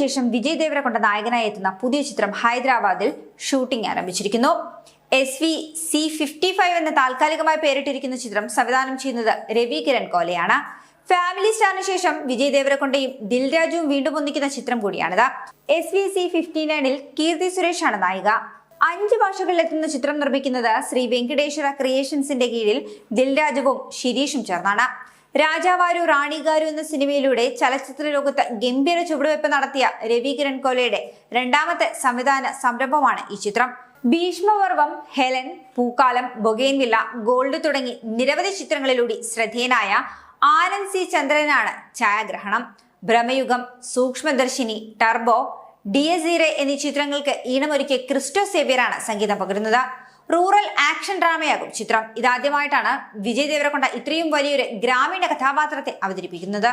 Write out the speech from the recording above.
ശേഷം വിജയ് ദേവരകൊണ്ട നായകനായി എത്തുന്ന പുതിയ ചിത്രം ഹൈദരാബാദിൽ ഷൂട്ടിംഗ് ആരംഭിച്ചിരിക്കുന്നു. S V C fifty five എന്ന താൽക്കാലികമായി പേരിട്ടിരിക്കുന്ന ചിത്രം സംവിധാനം ചെയ്യുന്നത് രവി കിരൺ കോലയാണ്. ഫാമിലി സ്റ്റാറിന് ശേഷം വിജയ് ദേവരകൊണ്ടയും ദിൽരാജുവും വീണ്ടും ഒന്നിക്കുന്ന ചിത്രം കൂടിയാണിത്. എസ് വി സി ഫിഫ്റ്റി നയനിൽ കീർത്തി സുരേഷാണ് നായിക. അഞ്ച് ഭാഷകളിൽ എത്തുന്ന ചിത്രം നിർമ്മിക്കുന്നത് ശ്രീ വെങ്കടേശ്വര ക്രിയേഷൻസിന്റെ കീഴിൽ ദിൽരാജുവും ശിരീഷും ചേർന്നാണ്. രാജാവാരു റാണിഗാരു എന്ന സിനിമയിലൂടെ ചലച്ചിത്ര ലോകത്ത് ഗംഭീര ചുവടുവയ്പ് നടത്തിയ രവി കിരൺ കോലയുടെ രണ്ടാമത്തെ സംവിധാന സംരംഭമാണ് ഈ ചിത്രം. Bheeshmaparvam Helen Pookkaalam Bougainvillea Gold തുടങ്ങി നിരവധി ചിത്രങ്ങളിലൂടെ ശ്രദ്ധേയനായ ആനന്ദ് സി ചന്ദ്രനാണ് ഛായാഗ്രഹണം. Bramayugam Sookshmadarshini Turbo D S എന്നീ ചിത്രങ്ങൾക്ക് ഈണമൊരുക്കിയ ക്രിസ്റ്റോ സേവ്യറാണ് സംഗീതം പകരുന്നത്. റൂറൽ ആക്ഷൻ ഡ്രാമയാകും ചിത്രം. ഇതാദ്യമായിട്ടാണ് വിജയ് ദേവരകൊണ്ട ഇത്രയും വലിയൊരു ഗ്രാമീണ കഥാപാത്രത്തെ അവതരിപ്പിക്കുന്നത്.